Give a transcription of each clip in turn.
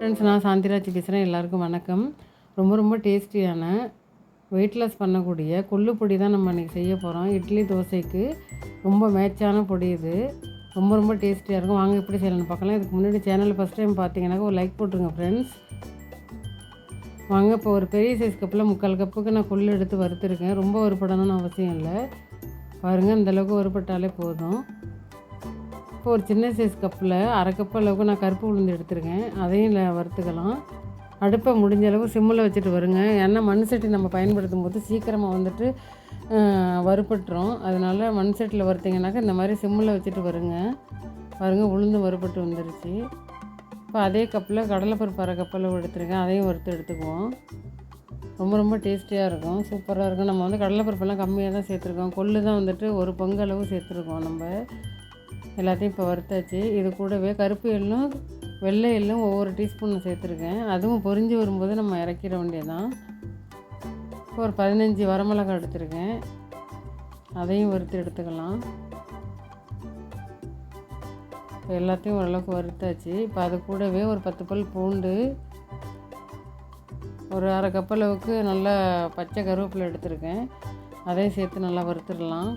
Friends நான் சாந்திராஜ் பேசுகிறேன் எல்லாருக்கும் வணக்கம். ரொம்ப ரொம்ப டேஸ்டியான வெயிட் லாஸ் பண்ணக்கூடிய கொள்ளு பொடி தான் நம்ம இன்றைக்கி செய்ய போகிறோம் இட்லி தோசைக்கு ரொம்ப மேட்சான பொடி இது. ரொம்ப ரொம்ப டேஸ்டியாக இருக்கும். வாங்க எப்படி செய்யலாம்னு பார்க்கலாம். இதுக்கு முன்னாடி சேனல் ஃபஸ்ட் டைம் பார்த்தீங்கன்னாக்கா ஒரு லைக் போட்டுருங்க ஃப்ரெண்ட்ஸ் வாங்க இப்போ ஒரு பெரிய சைஸ் கப்பில் முக்கால் கப்புக்கு நான் கொள்ளு எடுத்து வறுத்துருக்கேன். ரொம்ப வறுபடணும்னு அவசியம் இல்லை. பாருங்கள் அந்தளவுக்கு வறுபட்டாலே போதும். இப்போ ஒரு சின்ன சைஸ் கப்பில் அரை கப் அளவுக்கு நான் கருப்பு உளுந்து எடுத்துருக்கேன். அதையும் இல்லை வறுத்துக்கலாம். அடுப்பை முடிஞ்ச அளவு சிம்மில் வச்சுட்டு வருங்க. ஏன்னா மண் சட்டி நம்ம பயன்படுத்தும் போது சீக்கிரமாக வந்துட்டு வறுபட்டுரும். அதனால் மண் சட்டியில் வறுத்திங்கனாக்கா இந்த மாதிரி சிம்மில் வச்சுட்டு வருங்க. பாருங்க உளுந்து வறுபட்டு வந்துருச்சு. இப்போ அதே கப்பில் கடலைப்பருப்பு அரை கப்பளவு எடுத்துருக்கேன். அதையும் வறுத்து எடுத்துக்குவோம். ரொம்ப ரொம்ப டேஸ்டியாக இருக்கும். சூப்பராக இருக்கும். நம்ம வந்து கடலைப்பருப்பெல்லாம் கம்மியாக தான் சேர்த்துருக்கோம். கொள்ளு தான் வந்துட்டு ஒரு பொங்கலவு சேர்த்துருக்கோம் நம்ம. எல்லாத்தையும் இப்போ வறுத்தாச்சு. இது கூடவே கருப்பு எள்ளும் வெள்ளை எள்ளும் ஒவ்வொரு டீஸ்பூன் சேர்த்துருக்கேன். அதுவும் பொரிஞ்சு வரும்போது நம்ம இறக்கிற வேண்டியதான் இப்போ ஒரு பதினஞ்சு வரமிளகாய் எடுத்துருக்கேன். அதையும் வறுத்து எடுத்துக்கலாம். இப்போ எல்லாத்தையும் ஓரளவுக்கு வறுத்தாச்சு. இப்போ அது கூடவே ஒரு பத்து பல் பூண்டு ஒரு அரை கப்பளவுக்கு நல்லா பச்சை கருவேப்பிலை எடுத்திருக்கேன். அதையும் சேர்த்து நல்லா வறுத்துடலாம்.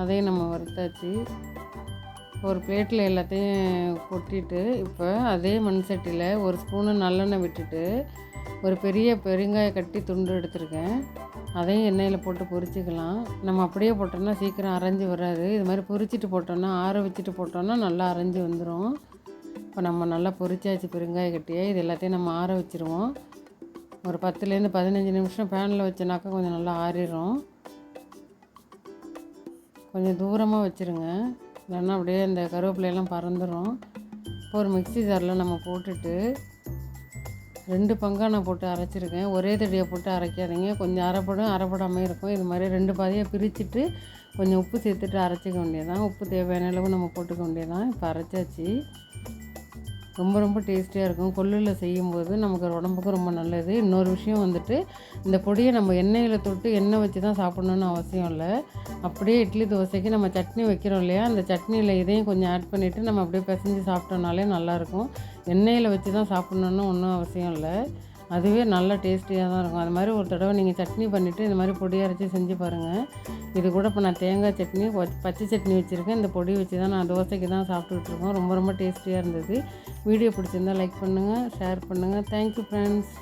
அதையும் நம்ம வறுத்தாச்சு. ஒரு பிளேட்டில் எல்லாத்தையும் கொட்டிட்டு இப்போ அதே மண் சட்டியில் ஒரு ஸ்பூனு நல்லெண்ணெய் விட்டுட்டு ஒரு பெரிய பெருங்காய கட்டி துண்டு எடுத்திருக்கேன். அதையும் எண்ணெயில் போட்டு பொரிச்சிக்கலாம். நம்ம அப்படியே போட்டோம்னா சீக்கிரம் அரைஞ்சி வராது. இது மாதிரி பொரிச்சிட்டு போட்டோம்னா ஆற வச்சுட்டு போட்டோம்னா நல்லா அரைஞ்சி வந்துடும் இப்போ நம்ம நல்லா பொரிச்சாச்சு பெருங்காய கட்டியே. இது எல்லாத்தையும் நம்ம ஆற வச்சுருவோம். ஒரு பத்துலேருந்து பதினஞ்சு நிமிஷம் ஃபேனில் வச்சோனாக்கா கொஞ்சம் நல்லா ஆறிடும் கொஞ்சம் தூரமாக வச்சுருங்க. இல்லைன்னா அப்படியே இந்த கருவேப்பிலையெல்லாம் பறந்துடும் இப்போ ஒரு மிக்சி ஜாரில் நம்ம போட்டுட்டு ரெண்டு பங்காக நான் போட்டு அரைச்சிருக்கேன். ஒரே தடியை போட்டு அரைக்காதீங்க. கொஞ்சம் அரைப்படும் அரைப்படாமல் இருக்கும். இது மாதிரி ரெண்டு பாதியாக பிரிச்சுட்டு கொஞ்சம் உப்பு சேர்த்துட்டு அரைச்சிக்க வேண்டியதான் உப்பு தேவையான அளவு நம்ம போட்டுக்க வேண்டியதான் இப்போ அரைச்சாச்சு. ரொம்ப ரொம்ப டேஸ்டியாக இருக்கும். கொல்லில் செய்யும்போது நமக்கு உடம்புக்கு ரொம்ப நல்லது. இன்னொரு விஷயம் வந்துட்டு இந்த பொடியை நம்ம எண்ணெயில் தொட்டு எண்ணெய் வச்சு தான் சாப்பிட்ணுன்னு அவசியம் இல்லை. அப்படியே இட்லி தோசைக்கு நம்ம சட்னி வைக்கிறோம் இல்லையா? அந்த சட்னியில் இதையும் கொஞ்சம் ஆட் பண்ணிவிட்டு நம்ம அப்படியே பிசைஞ்சு சாப்பிட்டோம்னாலே நல்லாயிருக்கும் எண்ணெயில் வச்சு தான் சாப்பிட்ணுன்னு ஒன்றும் அவசியம் இல்லை. அதுவே நல்ல டேஸ்டியாக தான் இருக்கும். அது மாதிரி ஒரு தடவை நீங்கள் சட்னி பண்ணிவிட்டு இந்த மாதிரி பொடி அரைச்சி செஞ்சு பாருங்கள் இது கூட இப்போ நான் தேங்காய் சட்னி பச்சை சட்னி வச்சுருக்கேன். இந்த பொடி வச்சு தான் நான் தோசைக்கு தான் சாப்பிட்டுட்ருக்கோம் ரொம்ப ரொம்ப டேஸ்டியாக இருந்தது. வீடியோ பிடிச்சிருந்தால் லைக் பண்ணுங்கள் ஷேர் பண்ணுங்கள் தேங்க்யூ ஃப்ரெண்ட்ஸ்